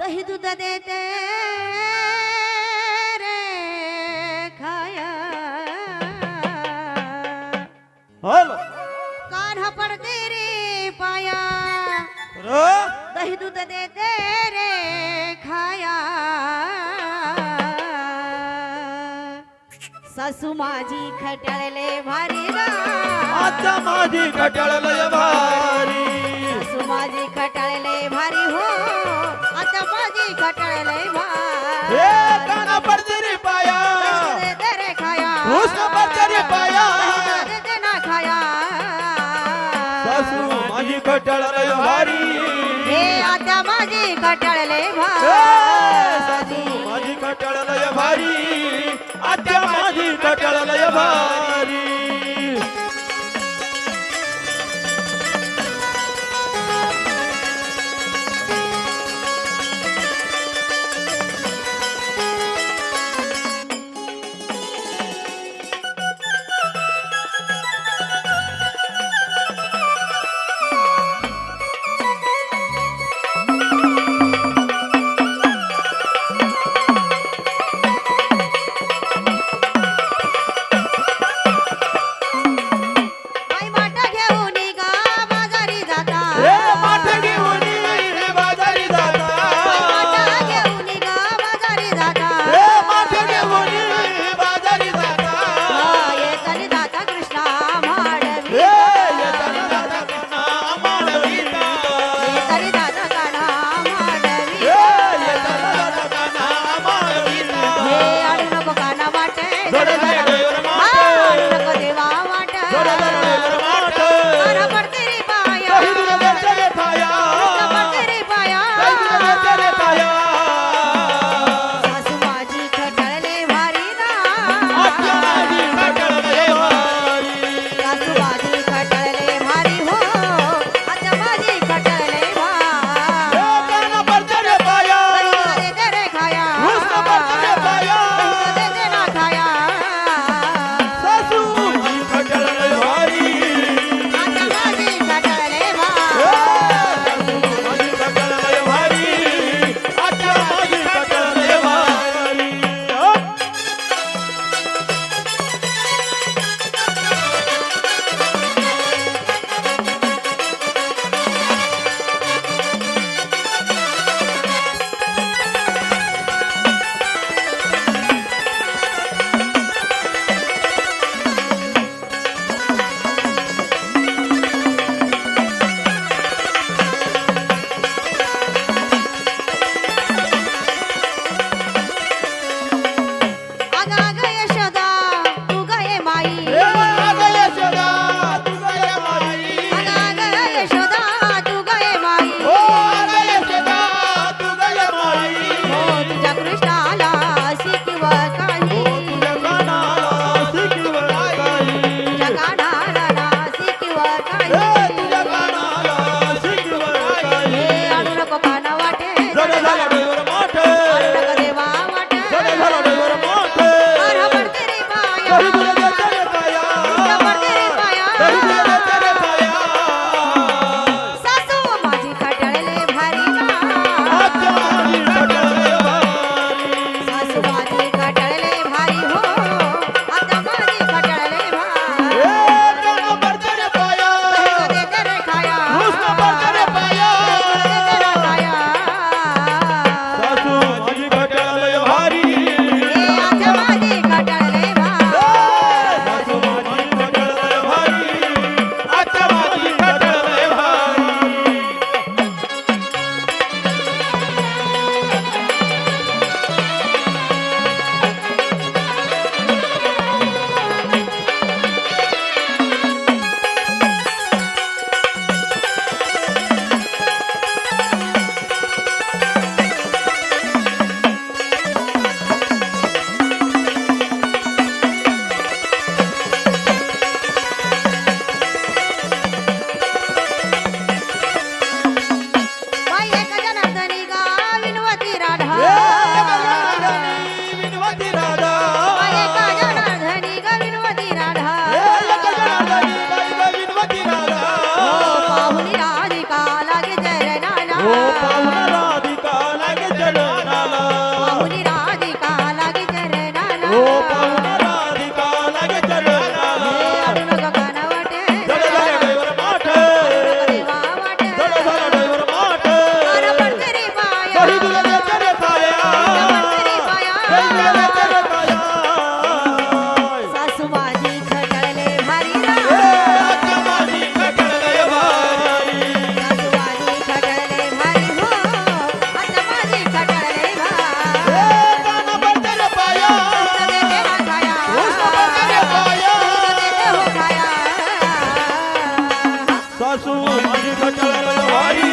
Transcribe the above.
दही दूध देते रे खाया। कान पडते रे पाया। दही दूध देते रे खाया। ससू माझी खटळले भारी आता माझी खटळले भारी घटळ भारी. हे आता माझी घटळले सासू माझी घटळ भारी. आता माझी घटळ भारी. સસુ મની ગટલ વારી